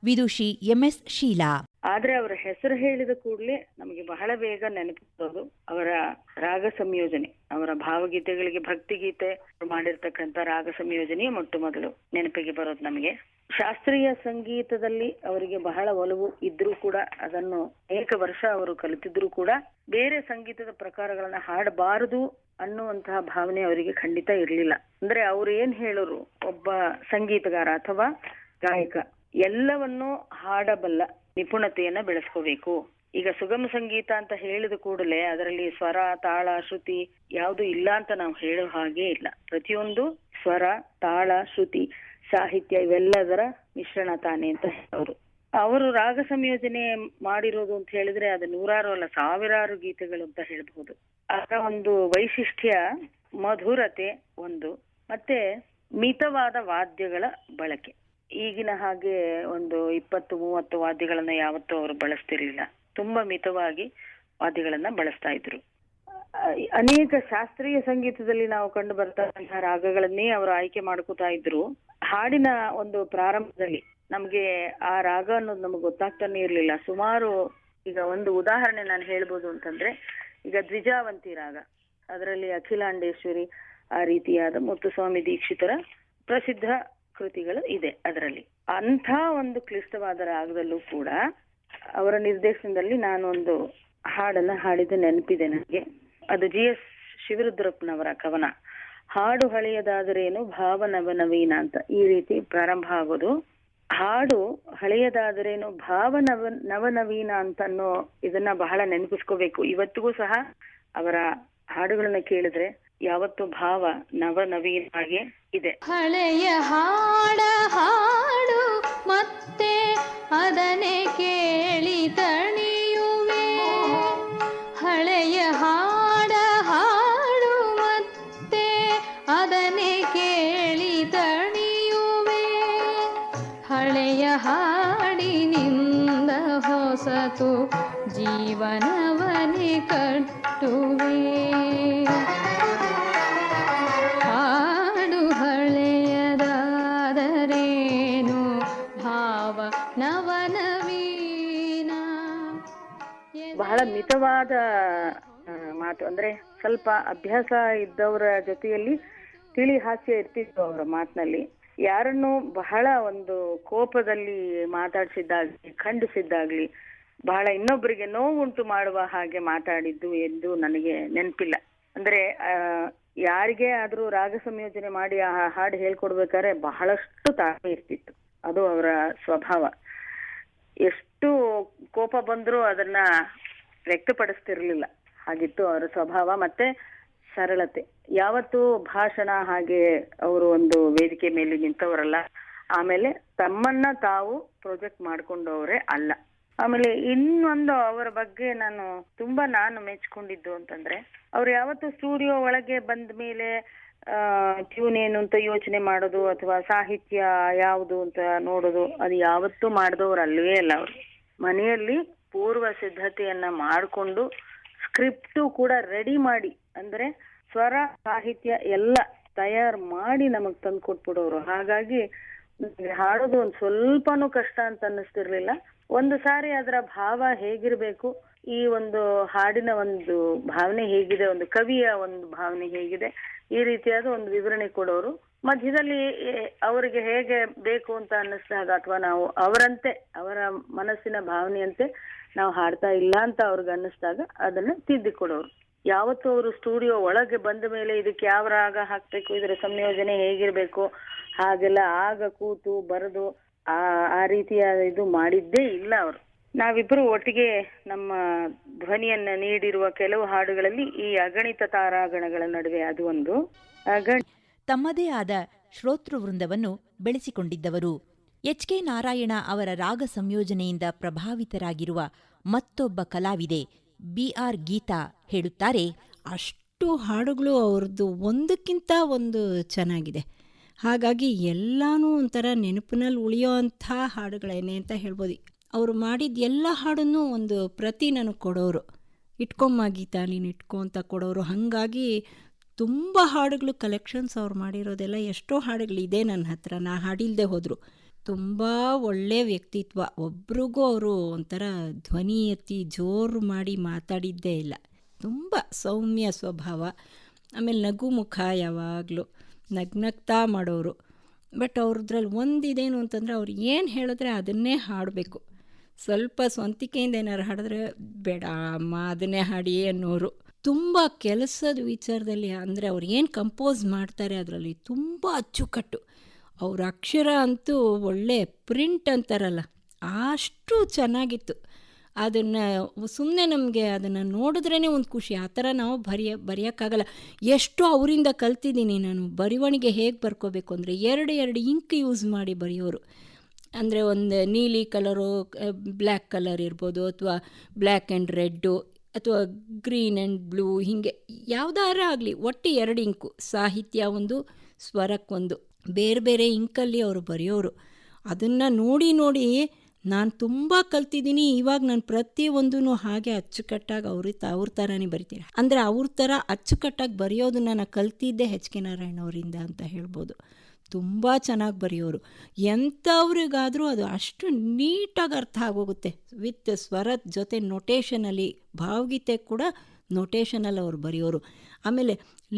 Speaker 3: ವಿದುಷಿ ಎಂಎಸ್ ಶೀಲಾ.
Speaker 4: ಆದ್ರೆ ಅವರ ಹೆಸರು ಹೇಳಿದ ಕೂಡಲೇ ನಮಗೆ ಬಹಳ ಬೇಗ ನೆನಪಿಸೋದು ಅವರ ರಾಗ ಸಂಯೋಜನೆ, ಅವರ ಭಾವಗೀತೆಗಳಿಗೆ ಭಕ್ತಿಗೀತೆ ಮಾಡಿರ್ತಕ್ಕಂಥ ರಾಗ ಸಂಯೋಜನೆ ಮೊಟ್ಟ ಮೊದಲು ನೆನಪಿಗೆ ಬರೋದು ನಮಗೆ. ಶಾಸ್ತ್ರೀಯ ಸಂಗೀತದಲ್ಲಿ ಅವರಿಗೆ ಬಹಳ ಒಲವು ಇದ್ರೂ ಕೂಡ ಅದನ್ನು ಅನೇಕ ವರ್ಷ ಅವರು ಕಲಿತಿದ್ರು ಕೂಡ ಬೇರೆ ಸಂಗೀತದ ಪ್ರಕಾರಗಳನ್ನ ಹಾಡಬಾರದು ಅನ್ನುವಂತಹ ಭಾವನೆ ಅವರಿಗೆ ಖಂಡಿತ ಇರಲಿಲ್ಲ. ಅಂದ್ರೆ ಅವ್ರು ಏನ್ ಹೇಳೋರು, ಒಬ್ಬ ಸಂಗೀತಗಾರ ಅಥವಾ ಗಾಯಕ, ಎಲ್ಲವನ್ನೂ ಹಾಡಬಲ್ಲ ನಿಪುಣತೆಯನ್ನ ಬೆಳೆಸ್ಕೋಬೇಕು. ಈಗ ಸುಗಮ ಸಂಗೀತ ಅಂತ ಹೇಳಿದ ಕೂಡಲೇ ಅದರಲ್ಲಿ ಸ್ವರ, ತಾಳ, ಶ್ರುತಿ ಯಾವುದು ಇಲ್ಲ ಅಂತ ನಾವು ಹೇಳೋ ಹಾಗೆ ಇಲ್ಲ. ಪ್ರತಿಯೊಂದು ಸ್ವರ, ತಾಳ, ಶ್ರುತಿ, ಸಾಹಿತ್ಯ ಇವೆಲ್ಲದರ ಮಿಶ್ರಣ ತಾನೆ ಅಂತ ಅವರು ಅವರು ರಾಗ ಸಂಯೋಜನೆ ಮಾಡಿರೋದು ಅಂತ ಹೇಳಿದ್ರೆ ಅದು ನೂರಾರು ಅಲ್ಲ, ಸಾವಿರಾರು ಗೀತೆಗಳು ಅಂತ ಹೇಳ್ಬಹುದು. ಅದರ ಒಂದು ವೈಶಿಷ್ಟ್ಯ ಮಧುರತೆ ಒಂದು, ಮತ್ತೆ ಮಿತವಾದ ವಾದ್ಯಗಳ ಬಳಕೆ. ಈಗಿನ ಹಾಗೆ ಒಂದು ಇಪ್ಪತ್ತು, ಮೂವತ್ತು ವಾದ್ಯಗಳನ್ನ ಯಾವತ್ತೂ ಅವರು ಬಳಸ್ತಿರ್ಲಿಲ್ಲ. ತುಂಬಾ ಮಿತವಾಗಿ ವಾದ್ಯಗಳನ್ನ ಬಳಸ್ತಾ ಇದ್ರು. ಅನೇಕ ಶಾಸ್ತ್ರೀಯ ಸಂಗೀತದಲ್ಲಿ ನಾವು ಕಂಡು ಬರ್ತಕ್ಕಂತಹ ರಾಗಗಳನ್ನೇ ಅವರು ಆಯ್ಕೆ ಮಾಡ್ಕೋತಾ ಇದ್ರು. ಹಾಡಿನ ಒಂದು ಪ್ರಾರಂಭದಲ್ಲಿ ನಮ್ಗೆ ಆ ರಾಗ ಅನ್ನೋದು ನಮ್ಗೆ ಗೊತ್ತಾಗ್ತಾನೆ ಇರ್ಲಿಲ್ಲ. ಸುಮಾರು ಈಗ ಒಂದು ಉದಾಹರಣೆ ನಾನು ಹೇಳ್ಬೋದು ಅಂತಂದ್ರೆ ಈಗ ದ್ವಿಜಾವಂತಿ ರಾಗ. ಅದರಲ್ಲಿ ಅಖಿಲಾಂಡೇಶ್ವರಿ ಆ ರೀತಿಯಾದ ಮುತ್ತುಸ್ವಾಮಿ ದೀಕ್ಷಿತರ ಪ್ರಸಿದ್ಧ ಕೃತಿಗಳು ಇದೆ ಅದರಲ್ಲಿ. ಅಂಥ ಒಂದು ಕ್ಲಿಷ್ಟವಾದ ರಾಗದಲ್ಲೂ ಕೂಡ ಅವರ ನಿರ್ದೇಶನದಲ್ಲಿ ನಾನು ಒಂದು ಹಾಡನ್ನ ಹಾಡಿದ ನೆನಪಿದೆ ನನಗೆ. ಅದು ಜಿ ಎಸ್ ಶಿವರುದ್ರಪ್ಪನವರ ಕವನ. ಹಾಡು ಹಳೆಯದಾದರೇನು ಭಾವ ಅಂತ ಈ ರೀತಿ ಪ್ರಾರಂಭ ಆಗೋದು ಹಾಡು ಹಳೆಯದಾದರೇನು ಭಾವ ನವ, ನವನವೀನ ಅಂತ ಅನ್ನೋ ಇದನ್ನ ಬಹಳ ನೆನಪಿಸ್ಕೋಬೇಕು. ಇವತ್ತಿಗೂ ಸಹ ಅವರ ಹಾಡುಗಳನ್ನ ಕೇಳಿದ್ರೆ ಯಾವತ್ತು ಭಾವ ನವ ನವೀನ ಹಾಗೆ ಇದೆ.
Speaker 8: ಹಳೆಯ ಹಾಡ ಹಾಡು ಮತ್ತೆ ಅದನ್ನೇ
Speaker 4: ಮಿತವಾದ ಮಾತು ಅಂದ್ರೆ ಸ್ವಲ್ಪ ಅಭ್ಯಾಸ ಇದ್ದವರ ಜೊತೆಯಲ್ಲಿ ತಿಳಿ ಹಾಸ್ಯ ಇರ್ತಿತ್ತು ಅವರ ಮಾತಿನಲ್ಲಿ. ಯಾರನ್ನು ಬಹಳ ಒಂದು ಕೋಪದಲ್ಲಿ ಮಾತಾಡಿಸಿದ್ದಾಗ್ಲಿ, ಖಂಡಿಸಿದ್ದಾಗ್ಲಿ, ಬಹಳ ಇನ್ನೊಬ್ಬರಿಗೆ ನೋವುಂಟು ಮಾಡುವ ಹಾಗೆ ಮಾತಾಡಿದ್ದು ಎಂದು ನನಗೆ ನೆನಪಿಲ್ಲ. ಅಂದ್ರೆ ಯಾರಿಗೇ ಆದ್ರೂ ರಾಗ ಸಂಯೋಜನೆ ಮಾಡಿ ಆ ಹಾಡು ಹೇಳ್ಕೊಡ್ಬೇಕಾದ್ರೆ ಬಹಳಷ್ಟು ತಾಳ್ಮೆ ಇರ್ತಿತ್ತು. ಅದು ಅವರ ಸ್ವಭಾವ. ಎಷ್ಟು ಕೋಪ ಬಂದರೂ ಅದನ್ನ ವ್ಯಕ್ತಪಡಿಸ್ತಿರ್ಲಿಲ್ಲ. ಹಾಗಿತ್ತು ಅವರ ಸ್ವಭಾವ ಮತ್ತೆ ಸರಳತೆ. ಯಾವತ್ತು ಭಾಷಣ ಹಾಗೆ ಅವರು ಒಂದು ವೇದಿಕೆ ಮೇಲೆ ನಿಂತವರಲ್ಲ. ಆಮೇಲೆ ತಮ್ಮನ್ನ ತಾವು ಪ್ರೊಜೆಕ್ಟ್ ಮಾಡ್ಕೊಂಡವರೇ ಅಲ್ಲ. ಆಮೇಲೆ ಇನ್ನೊಂದು ಅವರ ಬಗ್ಗೆ ನಾನು ತುಂಬಾ ನಾನು ಮೆಚ್ಕೊಂಡಿದ್ದು ಅಂತಂದ್ರೆ, ಅವ್ರು ಯಾವತ್ತು ಸ್ಟುಡಿಯೋ ಒಳಗೆ ಬಂದ ಮೇಲೆ ಟ್ಯೂನ್ ಏನು ಅಂತ ಯೋಚನೆ ಮಾಡೋದು ಅಥವಾ ಸಾಹಿತ್ಯ ಯಾವುದು ಅಂತ ನೋಡೋದು ಅದು ಯಾವತ್ತೂ ಮಾಡಿದವ್ರು ಅಲ್ವೇ ಅಲ್ಲ ಅವರು. ಮನೆಯಲ್ಲಿ ಪೂರ್ವ ಸಿದ್ಧತೆಯನ್ನ ಮಾಡಿಕೊಂಡು ಸ್ಕ್ರಿಪ್ಟು ಕೂಡ ರೆಡಿ ಮಾಡಿ, ಅಂದ್ರೆ ಸ್ವರ, ಸಾಹಿತ್ಯ ಎಲ್ಲ ತಯಾರು ಮಾಡಿ ನಮಗ್ ತಂದು ಕೊಟ್ಬಿಡೋರು ಹಾಗಾಗಿ ಹಾಡೋದು ಒಂದ್ ಸ್ವಲ್ಪನೂ ಕಷ್ಟ ಅಂತ ಅನ್ನಿಸ್ತಿರ್ಲಿಲ್ಲ. ಒಂದು ಸಾರಿ ಅದರ ಭಾವ ಹೇಗಿರ್ಬೇಕು, ಈ ಒಂದು ಹಾಡಿನ ಒಂದು ಭಾವನೆ ಹೇಗಿದೆ, ಒಂದು ಕವಿಯ ಒಂದು ಭಾವನೆ ಹೇಗಿದೆ, ಈ ರೀತಿಯಾದ ಒಂದು ವಿವರಣೆ ಕೊಡೋರು. ಮಧ್ಯದಲ್ಲಿ ಅವರಿಗೆ ಹೇಗೆ ಬೇಕು ಅಂತ ಅನ್ನಿಸಿದಾಗ ಅಥವಾ ನಾವು ಅವರಂತೆ, ಅವರ ಮನಸ್ಸಿನ ಭಾವನೆಯಂತೆ ನಾವು ಹಾಡ್ತಾ ಇಲ್ಲ ಅಂತ ಅವ್ರಿಗೆ ಅನ್ನಿಸ್ದಾಗ ಅದನ್ನ ತಿದ್ದಿ ಕೊಡೋರು ಯಾವತ್ತು ಅವರು ಸ್ಟುಡಿಯೋ ಒಳಗೆ ಬಂದ ಮೇಲೆ ಇದಕ್ಕೆ ಯಾವ ರಾಗ ಹಾಕ್ಬೇಕು, ಇದರ ಸಂಯೋಜನೆ ಹೇಗಿರ್ಬೇಕು, ಹಾಗೆಲ್ಲ ಆಗ ಕೂತು ಬರೆದು ಆ ಆ ರೀತಿಯ ಇದು ಮಾಡಿದ್ದೇ ಇಲ್ಲ ಅವರು. ನಾವಿಬ್ರು ಒಟ್ಟಿಗೆ ನಮ್ಮ ಧ್ವನಿಯನ್ನ ನೀಡಿರುವ ಕೆಲವು ಹಾಡುಗಳಲ್ಲಿ ಈ ಅಗಣಿತ ತಾರಾಗಣಗಳ ನಡುವೆ ಅದು ಒಂದು.
Speaker 3: ತಮ್ಮದೇ ಆದ ಶ್ರೋತೃವೃಂದವನ್ನು ಬೆಳೆಸಿಕೊಂಡಿದ್ದವರು ಎಚ್ ಕೆ ನಾರಾಯಣ ಅವರ ರಾಗ ಸಂಯೋಜನೆಯಿಂದ ಪ್ರಭಾವಿತರಾಗಿರುವ ಮತ್ತೊಬ್ಬ ಕಲಾವಿದೆ ಬಿಆರ್ ಗೀತಾ ಹೇಳುತ್ತಾರೆ.
Speaker 9: ಅಷ್ಟು ಹಾಡುಗಳು ಅವ್ರದ್ದು ಒಂದಕ್ಕಿಂತ ಒಂದು ಚೆನ್ನಾಗಿದೆ. ಹಾಗಾಗಿ ಎಲ್ಲನೂ ಒಂಥರ ನೆನಪಿನಲ್ಲಿ ಉಳಿಯೋ ಅಂಥ ಹಾಡುಗಳೇನೆ ಅಂತ ಹೇಳ್ಬೋದು. ಅವರು ಮಾಡಿದ ಎಲ್ಲ ಹಾಡನ್ನು ಒಂದು ಪ್ರತಿ ನನಗೆ ಕೊಡೋರು. ಇಟ್ಕೊಂಬ ಗೀತಾ, ನೀನು ಇಟ್ಕೊ ಅಂತ ಕೊಡೋರು. ಹಾಗಾಗಿ ತುಂಬ ಹಾಡುಗಳು ಕಲೆಕ್ಷನ್ಸ್ ಅವ್ರು ಮಾಡಿರೋದೆಲ್ಲ ಎಷ್ಟೋ ಹಾಡುಗಳಿದೆ ನನ್ನ ಹತ್ರ. ನಾ ಹಾಡಿಲ್ಲದೆ ಹೋದರು. ತುಂಬ ಒಳ್ಳೆ ವ್ಯಕ್ತಿತ್ವ. ಒಬ್ರಿಗೂ ಅವರು ಒಂಥರ ಧ್ವನಿ ಎತ್ತಿ ಜೋರು ಮಾಡಿ ಮಾತಾಡಿದ್ದೇ ಇಲ್ಲ. ತುಂಬ ಸೌಮ್ಯ ಸ್ವಭಾವ. ಆಮೇಲೆ ನಗು ಮುಖ ಯಾವಾಗಲೂ ನಗ್ನಗ್ತಾ ಮಾಡೋರು. ಬಟ್ ಅವ್ರದ್ರಲ್ಲಿ ಒಂದಿದೇನು ಅಂತಂದರೆ ಅವ್ರು ಏನು ಹೇಳಿದ್ರೆ ಅದನ್ನೇ ಹಾಡಬೇಕು. ಸ್ವಲ್ಪ ಸ್ವಂತಿಕೆಯಿಂದ ಏನಾರು ಹಾಡಿದ್ರೆ ಬೇಡ, ಅಮ್ಮ ಅದನ್ನೇ ಹಾಡಿ ಅನ್ನೋರು. ತುಂಬ ಕೆಲಸದ ವಿಚಾರದಲ್ಲಿ ಅಂದರೆ ಅವ್ರು ಏನು ಕಂಪೋಸ್ ಮಾಡ್ತಾರೆ ಅದರಲ್ಲಿ ತುಂಬ ಅಚ್ಚುಕಟ್ಟು. ಅವ್ರ ಅಕ್ಷರ ಅಂತೂ ಒಳ್ಳೆ ಪ್ರಿಂಟ್ ಅಂತಾರಲ್ಲ, ಅಷ್ಟು ಚೆನ್ನಾಗಿತ್ತು. ಅದನ್ನು ಸುಮ್ಮನೆ ನಮಗೆ ಅದನ್ನು ನೋಡಿದ್ರೇ ಒಂದು ಖುಷಿ. ಆ ಥರ ನಾವು ಬರೆಯ, ಬರೆಯೋಕ್ಕಾಗಲ್ಲ. ಎಷ್ಟು ಅವರಿಂದ ಕಲ್ತಿದ್ದೀನಿ ನಾನು. ಬರವಣಿಗೆ ಹೇಗೆ ಬರ್ಕೋಬೇಕು ಅಂದರೆ ಎರಡು ಎರಡು ಇಂಕ್ ಯೂಸ್ ಮಾಡಿ ಬರೆಯೋರು. ಅಂದರೆ ಒಂದು ನೀಲಿ ಕಲರು ಬ್ಲ್ಯಾಕ್ ಕಲರ್ ಇರ್ಬೋದು, ಅಥವಾ ಬ್ಲ್ಯಾಕ್ ಆ್ಯಂಡ್ ರೆಡ್ಡು, ಅಥವಾ ಗ್ರೀನ್ ಆ್ಯಂಡ್ ಬ್ಲೂ, ಹೀಗೆ ಯಾವುದಾರ ಆಗಲಿ. ಒಟ್ಟು ಎರಡು ಇಂಕು. ಸಾಹಿತ್ಯ ಒಂದು, ಸ್ವರಕ್ಕೊಂದು. ಬೇರೆ ಬೇರೆ ಇಂಕಲ್ಲಿ ಅವರು ಬರೆಯೋರು. ಅದನ್ನು ನೋಡಿ ನೋಡಿ ನಾನು ತುಂಬ ಕಲ್ತಿದ್ದೀನಿ ಇವಾಗ ನಾನು ಪ್ರತಿಯೊಂದೂ ಹಾಗೆ ಅಚ್ಚುಕಟ್ಟಾಗಿ ಅವ್ರ ಅವ್ರ ಥರನೇ ಬರಿತೀನಿ. ಅಂದರೆ ಅವ್ರ ಥರ ಅಚ್ಚುಕಟ್ಟಾಗಿ ಬರೆಯೋದನ್ನು ನಾನು ಕಲ್ತಿದ್ದೆ ಎಚ್ ಕೆ ನಾರಾಯಣ ಅವರಿಂದ ಅಂತ ಹೇಳ್ಬೋದು. ತುಂಬ ಚೆನ್ನಾಗಿ ಬರೆಯೋರು. ಎಂಥವ್ರಿಗಾದರೂ ಅದು ಅಷ್ಟು ನೀಟಾಗಿ ಅರ್ಥ ಆಗೋಗುತ್ತೆ. ವಿತ್ ಸ್ವರದ ಜೊತೆ ನೊಟೇಷನಲ್ಲಿ ಭಾವಗೀತೆ ಕೂಡ ನೊಟೇಷನಲ್ಲಿ ಅವ್ರು ಬರೆಯೋರು. ಆಮೇಲೆ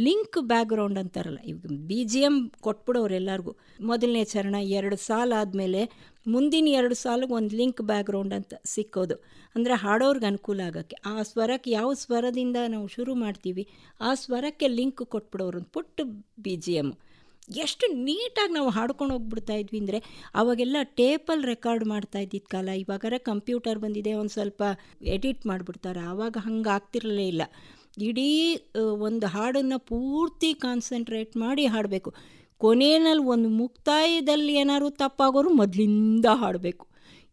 Speaker 9: ಲಿಂಕ್ ಬ್ಯಾಕ್ಗ್ರೌಂಡ್ ಅಂತಾರಲ್ಲ, ಈಗ ಬಿ ಜಿ ಎಂ ಕೊಟ್ಬಿಡೋರು ಎಲ್ಲರಿಗೂ ಮೊದಲನೇ ಚರಣ ಎರಡು ಸಾಲ ಆದಮೇಲೆ ಮುಂದಿನ ಎರಡು ಸಾಲಿಗೆ ಒಂದು ಲಿಂಕ್ ಬ್ಯಾಕ್ಗ್ರೌಂಡ್ ಅಂತ ಸಿಕ್ಕೋದು. ಅಂದರೆ ಹಾಡೋರ್ಗೆ ಅನುಕೂಲ ಆಗೋಕ್ಕೆ. ಆ ಸ್ವರಕ್ಕೆ ಯಾವ ಸ್ವರದಿಂದ ನಾವು ಶುರು ಮಾಡ್ತೀವಿ, ಆ ಸ್ವರಕ್ಕೆ ಲಿಂಕ್ ಕೊಟ್ಬಿಡೋರು ಪುಟ್ಟ ಬಿ ಜಿ ಎಂ ಎಷ್ಟು ನೀಟಾಗಿ ನಾವು ಹಾಡ್ಕೊಂಡು ಹೋಗ್ಬಿಡ್ತಾ ಇದ್ವಿ ಅಂದರೆ ಅವಾಗೆಲ್ಲ ಟೇಪಲ್ಲಿ ರೆಕಾರ್ಡ್ ಮಾಡ್ತಾ ಇದ್ದಿದ್ದ ಕಾಲ ಇವಾಗಾರ ಕಂಪ್ಯೂಟರ್ ಬಂದಿದೆ, ಒಂದು ಸ್ವಲ್ಪ ಎಡಿಟ್ ಮಾಡಿಬಿಡ್ತಾರೆ, ಆವಾಗ ಹಂಗೆ ಆಗ್ತಿರಲೇ ಇಲ್ಲ. ಇಡೀ ಒಂದು ಹಾಡನ್ನು ಪೂರ್ತಿ ಕಾನ್ಸಂಟ್ರೇಟ್ ಮಾಡಿ ಹಾಡಬೇಕು. ಕೊನೆಯಲ್ಲಿ ಒಂದು ಮುಕ್ತಾಯದಲ್ಲಿ ಏನಾದ್ರು ತಪ್ಪಾಗೋರು ಮೊದಲಿಂದ ಹಾಡಬೇಕು.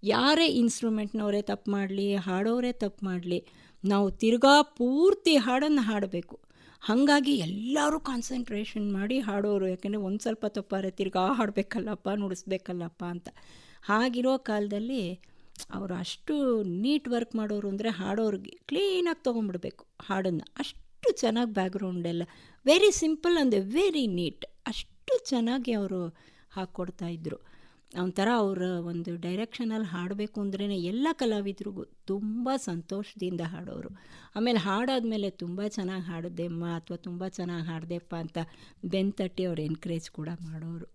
Speaker 9: ಯಾರೇ ಇನ್ಸ್ಟ್ರೂಮೆಂಟ್ನವರೇ ತಪ್ಪು ಮಾಡಲಿ, ಹಾಡೋರೇ ತಪ್ಪು ಮಾಡಲಿ, ನಾವು ತಿರ್ಗಾ ಪೂರ್ತಿ ಹಾಡನ್ನು ಹಾಡಬೇಕು. ಹಾಗಾಗಿ ಎಲ್ಲರೂ ಕಾನ್ಸಂಟ್ರೇಷನ್ ಮಾಡಿ ಹಾಡೋರು. ಯಾಕೆಂದರೆ ಒಂದು ಸ್ವಲ್ಪ ತಪ್ಪಾರೆ ತಿರ್ಗಾ ಹಾಡಬೇಕಲ್ಲಪ್ಪ, ನುಡಿಸ್ಬೇಕಲ್ಲಪ್ಪ ಅಂತ. ಹಾಗಿರೋ ಕಾಲದಲ್ಲಿ ಅವರು ಅಷ್ಟು ನೀಟ್ ವರ್ಕ್ ಮಾಡೋರು ಅಂದರೆ ಹಾಡೋರಿಗೆ ಕ್ಲೀನಾಗಿ ತೊಗೊಂಬಿಡ್ಬೇಕು ಹಾಡನ್ನು. ಅಷ್ಟು ಚೆನ್ನಾಗಿ ಬ್ಯಾಕ್ಗ್ರೌಂಡೆಲ್ಲ ವೆರಿ ಸಿಂಪಲ್ ಅಂದರೆ ವೆರಿ ನೀಟ್ ಅಷ್ಟು ಚೆನ್ನಾಗಿ ಅವರು ಹಾಕ್ಕೊಡ್ತಾಯಿದ್ರು ಒಂಥರ ಅವರ ಒಂದು ಡೈರೆಕ್ಷನಲ್ಲಿ ಹಾಡಬೇಕು ಅಂದ್ರೇ ಎಲ್ಲ ಕಲಾವಿದ್ರಿಗೂ ತುಂಬ ಸಂತೋಷದಿಂದ ಹಾಡೋರು. ಆಮೇಲೆ ಹಾಡಾದ್ಮೇಲೆ ತುಂಬ ಚೆನ್ನಾಗಿ ಹಾಡಿದೆಮ್ಮ ಅಥವಾ ತುಂಬ ಚೆನ್ನಾಗಿ ಹಾಡಿದೆಪ್ಪ ಅಂತ ಬೆನ್ತಟ್ಟಿ ಅವ್ರು ಎನ್ಕರೇಜ್ ಕೂಡ ಮಾಡೋರು.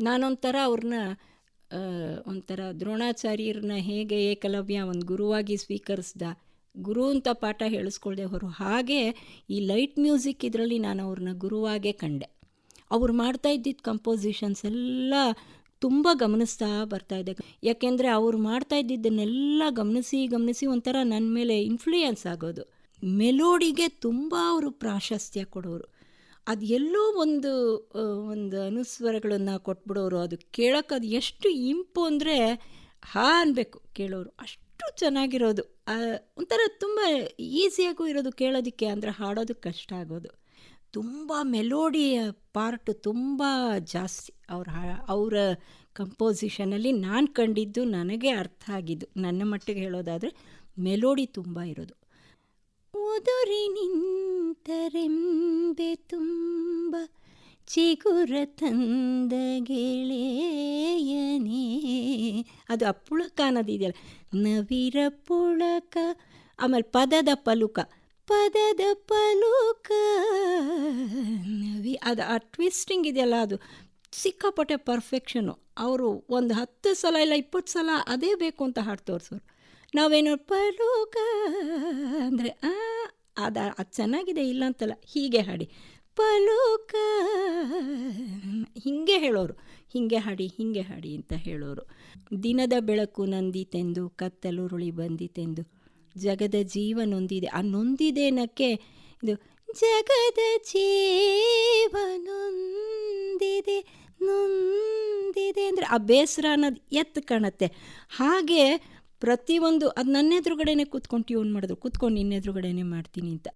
Speaker 9: ನಾನೊಂಥರ ಅವ್ರನ್ನ ಒಂಥರ ದ್ರೋಣಾಚಾರ್ಯರನ್ನ ಹೇಗೆ ಏಕಲವ್ಯ ಒಂದು ಗುರುವಾಗಿ ಸ್ವೀಕರಿಸ್ದ, ಗುರು ಅಂತ ಪಾಠ ಹೇಳಿಸ್ಕೊಳ್ದೆ ಹೊರು ಹಾಗೆ ಈ ಲೈಟ್ ಮ್ಯೂಸಿಕ್ ಇದರಲ್ಲಿ ನಾನು ಅವ್ರನ್ನ ಗುರುವಾಗೆ ಕಂಡೆ. ಅವ್ರು ಮಾಡ್ತಾ ಇದ್ದಿದ್ದ ಕಂಪೋಸಿಷನ್ಸ್ ಎಲ್ಲ ತುಂಬ ಗಮನಿಸ್ತಾ ಬರ್ತಾ ಇದೆ. ಯಾಕೆಂದರೆ ಅವ್ರು ಮಾಡ್ತಾ ಇದ್ದಿದ್ದನ್ನೆಲ್ಲ ಗಮನಿಸಿ ಗಮನಿಸಿ ಒಂಥರ ನನ್ನ ಮೇಲೆ ಇನ್ಫ್ಲೂಯೆನ್ಸ್ ಆಗೋದು. ಮೆಲೋಡಿಗೆ ತುಂಬ ಅವರು ಪ್ರಾಶಸ್ತ್ಯ ಕೊಡೋರು. ಅದು ಎಲ್ಲೋ ಒಂದು ಒಂದು ಅನುಸ್ವರಗಳನ್ನು ಕೊಟ್ಬಿಡೋರು. ಅದು ಕೇಳೋಕೆ ಅದು ಎಷ್ಟು ಇಂಪು ಅಂದರೆ ಹಾ ಅನ್ಬೇಕು ಕೇಳೋರು. ಅಷ್ಟು ಚೆನ್ನಾಗಿರೋದು. ಒಂಥರ ತುಂಬ ಈಸಿಯಾಗೂ ಇರೋದು ಕೇಳೋದಕ್ಕೆ ಅಂದರೆ ಹಾಡೋದಕ್ಕೆ ಕಷ್ಟ ಆಗೋದು. ತುಂಬ ಮೆಲೋಡಿ ಪಾರ್ಟು ತುಂಬ ಜಾಸ್ತಿ. ಅವ್ರ ಅವರ ಕಂಪೋಸಿಷನಲ್ಲಿ ನಾನು ಕಂಡಿದ್ದು ನನಗೆ ಅರ್ಥ ಆಗಿದ್ದು. ನನ್ನ ಮಟ್ಟಿಗೆ ಹೇಳೋದಾದರೆ ಮೆಲೋಡಿ ತುಂಬ ಇರೋದು. ಉದುರಿ ನಿಂತರೆಂಬೆ ತುಂಬ, ಚಿಗುರ ತಂದ ಗೆಳೆಯನೇ. ಅದು ಅಪ್ಪುಳಕ ಪುಳಕ ಅನ್ನೋದಿದೆಯಲ್ಲ. ನವಿರ ಪುಳಕ, ಆಮೇಲೆ ಪದದ ಪಲುಕ. ಪದದ ಪಲುಕ. ನವಿ ಅದು ಆ ಟ್ವಿಸ್ಟಿಂಗ್ ಇದೆಯಲ್ಲ, ಅದು ಸಿಕ್ಕಾಪಟ್ಟೆ ಪರ್ಫೆಕ್ಷನು ಅವರು ಒಂದು ಹತ್ತು ಸಲ ಇಲ್ಲ ಇಪ್ಪತ್ತು ಸಲ ಅದೇ ಬೇಕು ಅಂತ ಹಾಡು ತೋರಿಸೋರು. ನಾವೇನೋ ಪಲುಕ? ಅಂದರೆ ಅದು ಅದು ಚೆನ್ನಾಗಿದೆ, ಇಲ್ಲ ಅಂತಲ್ಲ, ಹೀಗೆ ಹಾಡಿ. ಪಲುಕ. ಹೀಗೆ ಹೇಳೋರು. ಹೀಗೆ ಹಾಡಿ ಹೀಗೆ ಹಾಡಿ ಅಂತ ಹೇಳೋರು. ದಿನದ ಬೆಳಕು ನಂದಿತೆಂದು, ಕತ್ತಲುರುಳಿ ಬಂದಿತೆಂದು. ಜಗದ ಜೀವ ನೊಂದಿದೆ ಆ ನೊಂದಿದೇನಕ್ಕೆ? ಇದು ಜಗದ ಜೀವ ನೊಂದಿದೆ ನೊಂದಿದೆ ಅಂದರೆ ಆ ಬೇಸರ ಅನ್ನೋದು ಎತ್ತು ಕಾಣುತ್ತೆ. ಹಾಗೆ ಪ್ರತಿಯೊಂದು ಅದು ನನ್ನ ಎದುರುಗಡೆನೆ ಕೂತ್ಕೊಂಡು ಟ್ಯೂನ್ ಮಾಡಿದ್ರು. ಕೂತ್ಕೊಂಡು ನಿನ್ನ ಎದುರುಗಡೆನೆ ಮಾಡ್ತೀನಿ ಅಂತ.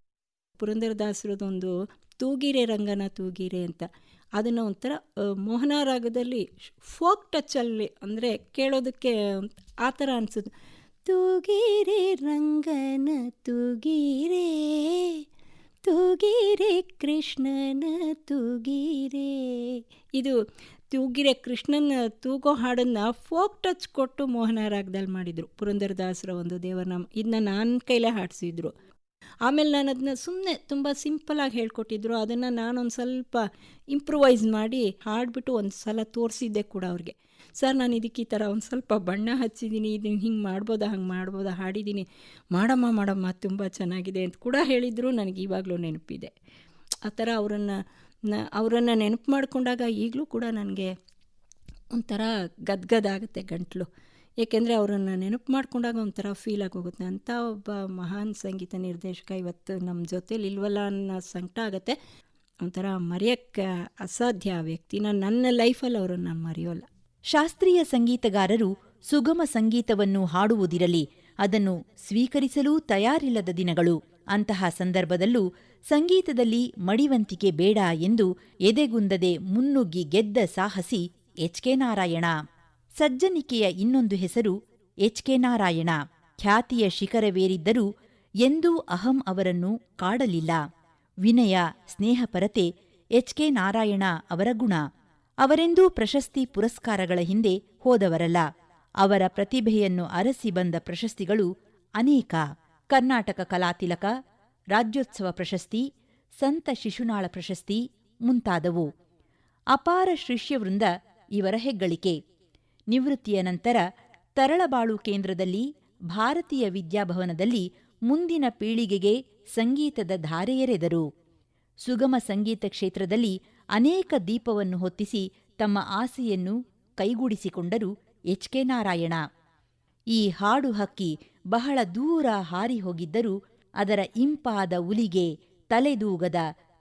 Speaker 9: ಪುರಂದರದಾಸರದೊಂದು ತೂಗಿರೆ ರಂಗನ ತೂಗಿರೆ ಅಂತ. ಅದನ್ನು ಒಂಥರ ಮೋಹನ ರಾಗದಲ್ಲಿ ಫೋಕ್ ಟಚ್ಚಲ್ಲಿ ಅಂದರೆ ಕೇಳೋದಕ್ಕೆ ಆ ಥರ ಅನಿಸೋದು ತೂಗಿರೆ ರಂಗನ ತೂಗಿರೆ ತೂಗಿರೆ ಕೃಷ್ಣನ ತೂಗಿರೆ. ಇದು ತೂಗಿರೆ ಕೃಷ್ಣನ ತೂಗೋ ಹಾಡನ್ನು ಫೋಕ್ ಟಚ್ ಕೊಟ್ಟು ಮೋಹನ ರಾಗದಲ್ಲಿ ಮಾಡಿದರು. ಪುರಂದರದಾಸರ ಒಂದು ದೇವರನಾಮ ಇದನ್ನ ನನ್ನ ಕೈಲೇ ಹಾಡಿಸಿದ್ರು. ಆಮೇಲೆ ನಾನು ಅದನ್ನ ಸುಮ್ಮನೆ ತುಂಬ ಸಿಂಪಲಾಗಿ ಹೇಳ್ಕೊಟ್ಟಿದ್ರು. ಅದನ್ನು ನಾನೊಂದು ಸ್ವಲ್ಪ ಇಂಪ್ರೂವೈಸ್ ಮಾಡಿ ಹಾಡ್ಬಿಟ್ಟು ಒಂದು ಸಲ ತೋರಿಸಿದ್ದೆ ಕೂಡ ಅವ್ರಿಗೆ. ಸರ್, ನಾನು ಇದಕ್ಕೆ ಈ ಥರ ಒಂದು ಸ್ವಲ್ಪ ಬಣ್ಣ ಹಚ್ಚಿದ್ದೀನಿ ಇದನ್ನು ಹಿಂಗೆ ಮಾಡ್ಬೋದಾ, ಹಂಗೆ ಮಾಡ್ಬೋದಾ ಹಾಡಿದ್ದೀನಿ ಮಾಡಮ್ಮ ಮಾಡಮ್ಮ, ತುಂಬ ಚೆನ್ನಾಗಿದೆ ಅಂತ ಕೂಡ ಹೇಳಿದರು, ನನಗೆ ಇವಾಗಲೂ ನೆನಪಿದೆ. ಆ ಥರ ಅವರನ್ನು ಅವರನ್ನು ನೆನಪು ಮಾಡಿಕೊಂಡಾಗ ಈಗಲೂ ಕೂಡ ನನಗೆ ಒಂಥರ ಗದ್ಗದಾಗುತ್ತೆ ಗಂಟಲು. ಏಕೆಂದರೆ ಅವರನ್ನು ನೆನಪು ಮಾಡಿಕೊಂಡಾಗ ಒಂಥರ ಫೀಲ್ ಆಗೋಗುತ್ತೆ. ಅಂಥ ಒಬ್ಬ ಮಹಾನ್ ಸಂಗೀತ ನಿರ್ದೇಶಕ ಇವತ್ತು ನಮ್ಮ ಜೊತೇಲಿ ಇಲ್ವಲ್ಲ ಅನ್ನೋ ಸಂಕಟ ಆಗುತ್ತೆ. ಒಂಥರ ಮರೆಯೋಕ್ಕೆ ಅಸಾಧ್ಯ ಆ ವ್ಯಕ್ತಿನ. ನನ್ನ ಲೈಫಲ್ಲಿ ಅವರನ್ನು ನಾನು ಮರೆಯೋಲ್ಲ.
Speaker 3: ಶಾಸ್ತ್ರೀಯ ಸಂಗೀತಗಾರರು ಸುಗಮ ಸಂಗೀತವನ್ನು ಹಾಡುವುದಿರಲಿ, ಅದನ್ನು ಸ್ವೀಕರಿಸಲೂ ತಯಾರಿಲ್ಲದ ದಿನಗಳು. ಅಂತಹ ಸಂದರ್ಭದಲ್ಲೂ ಸಂಗೀತದಲ್ಲಿ ಮಡಿವಂತಿಕೆ ಬೇಡ ಎಂದು ಎದೆಗುಂದದೆ ಮುನ್ನುಗ್ಗಿ ಗೆದ್ದ ಸಾಹಸಿ ಎಚ್ ಕೆ ನಾರಾಯಣ. ಸಜ್ಜನಿಕೆಯ ಇನ್ನೊಂದು ಹೆಸರು ಎಚ್ ಕೆ ನಾರಾಯಣ. ಖ್ಯಾತಿಯ ಶಿಖರವೇರಿದ್ದರೂ ಎಂದೂ ಅಹಂ ಅವರನ್ನು ಕಾಡಲಿಲ್ಲ. ವಿನಯ ಸ್ನೇಹಪರತೆ ಎಚ್ ಕೆ ನಾರಾಯಣ ಅವರ ಗುಣ. ಅವರೆಂದೂ ಪ್ರಶಸ್ತಿ ಪುರಸ್ಕಾರಗಳ ಹಿಂದೆ ಹೋದವರಲ್ಲ. ಅವರ ಪ್ರತಿಭೆಯನ್ನು ಅರಸಿ ಬಂದ ಪ್ರಶಸ್ತಿಗಳು ಅನೇಕ. ಕರ್ನಾಟಕ ಕಲಾತಿಲಕ ರಾಜ್ಯೋತ್ಸವ ಪ್ರಶಸ್ತಿ, ಸಂತ ಶಿಶುನಾಳ ಪ್ರಶಸ್ತಿ ಮುಂತಾದವು. ಅಪಾರ ಶಿಷ್ಯವೃಂದ ಇವರ ಹೆಗ್ಗಳಿಕೆ. ನಿವೃತ್ತಿಯ ನಂತರ ತರಳಬಾಳು ಕೇಂದ್ರದಲ್ಲಿ, ಭಾರತೀಯ ವಿದ್ಯಾಭವನದಲ್ಲಿ ಮುಂದಿನ ಪೀಳಿಗೆಗೆ ಸಂಗೀತದ ಧಾರೆಯೆರೆದರು. ಸುಗಮ ಸಂಗೀತ ಕ್ಷೇತ್ರದಲ್ಲಿ ಅನೇಕ ದೀಪವನ್ನು ಹೊತ್ತಿಸಿ ತಮ್ಮ ಆಸೆಯನ್ನು ಕೈಗೂಡಿಸಿಕೊಂಡರು ಎಚ್ ಕೆ ನಾರಾಯಣ. ಈ ಹಾಡು ಹಕ್ಕಿ ಬಹಳ ದೂರ ಹಾರಿ ಹೋಗಿದ್ದರೂ ಅದರ ಇಂಪಾದ ಉಲಿಗೆ, ತಲೆದೂಗದ,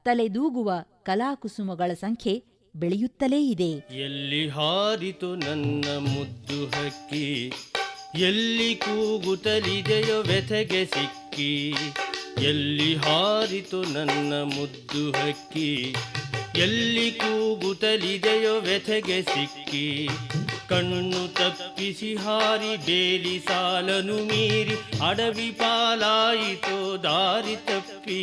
Speaker 3: ತಲೆದೂಗುವ ಕಲಾಕುಸುಮಗಳ ಸಂಖ್ಯೆ ಬೆಳೆಯುತ್ತಲೇ ಇದೆ.
Speaker 10: ಎಲ್ಲಿ ಹಾರಿತು ನನ್ನ ಮುದ್ದು ಹಕ್ಕಿ? ಎಲ್ಲಿ ಕೂಗುತ್ತಲಿದೆಯೋ ವ್ಯಥೆಗೆ ಸಿಕ್ಕಿ? ಎಲ್ಲಿ ಹಾರಿತು ನನ್ನ ಮುದ್ದು ಹಕ್ಕಿ? ಎಲ್ಲಿ ಕೂಗುತ್ತಲಿದೆಯೋ ವ್ಯಥೆಗೆ ಸಿಕ್ಕಿ ಕಣ್ಣು ತಪ್ಪಿಸಿ ಹಾರಿ ಬೇಲಿ ಸಾಲನು ಮೀರಿ, ಅಡವಿ ಪಾಲಾಯಿತು ದಾರಿ ತಪ್ಪಿ,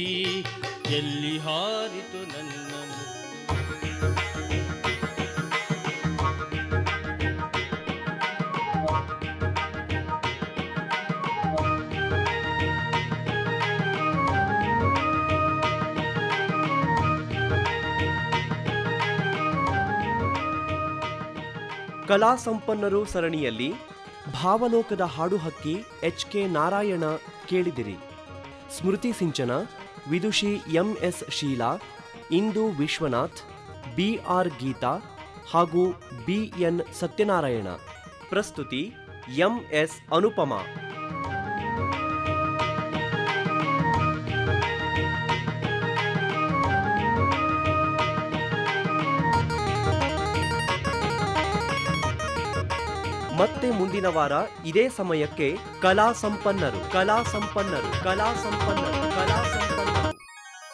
Speaker 10: ಎಲ್ಲಿ ಹಾರಿತು ನನ್ನ
Speaker 1: ಕಲಾ ಸಂಪನ್ನರು ಸರಣಿಯಲ್ಲಿ ಭಾವಲೋಕದ ಹಾಡು ಹಕ್ಕಿ ಎಚ್ ಕೆ ನಾರಾಯಣ ಕೇಳಿದಿರಿ. Smriti Sinchana, Vidushi M S Sheela, Indu Vishwanath B R Geetha ಹಾಗೂ ಬಿ ಎನ್ ಸತ್ಯನಾರಾಯಣ. ಪ್ರಸ್ತುತಿ ಎಂ ಎಸ್ ಅನುಪಮಾ. ಮತ್ತೆ ಮುಂದಿನ ವಾರ ಇದೇ ಸಮಯಕ್ಕೆ ಕಲಾ ಸಂಪನ್ನರು ಕಲಾ ಸಂಪನ್ನರು ಕಲಾ ಸಂಪನ್ನರು ಕಲಾ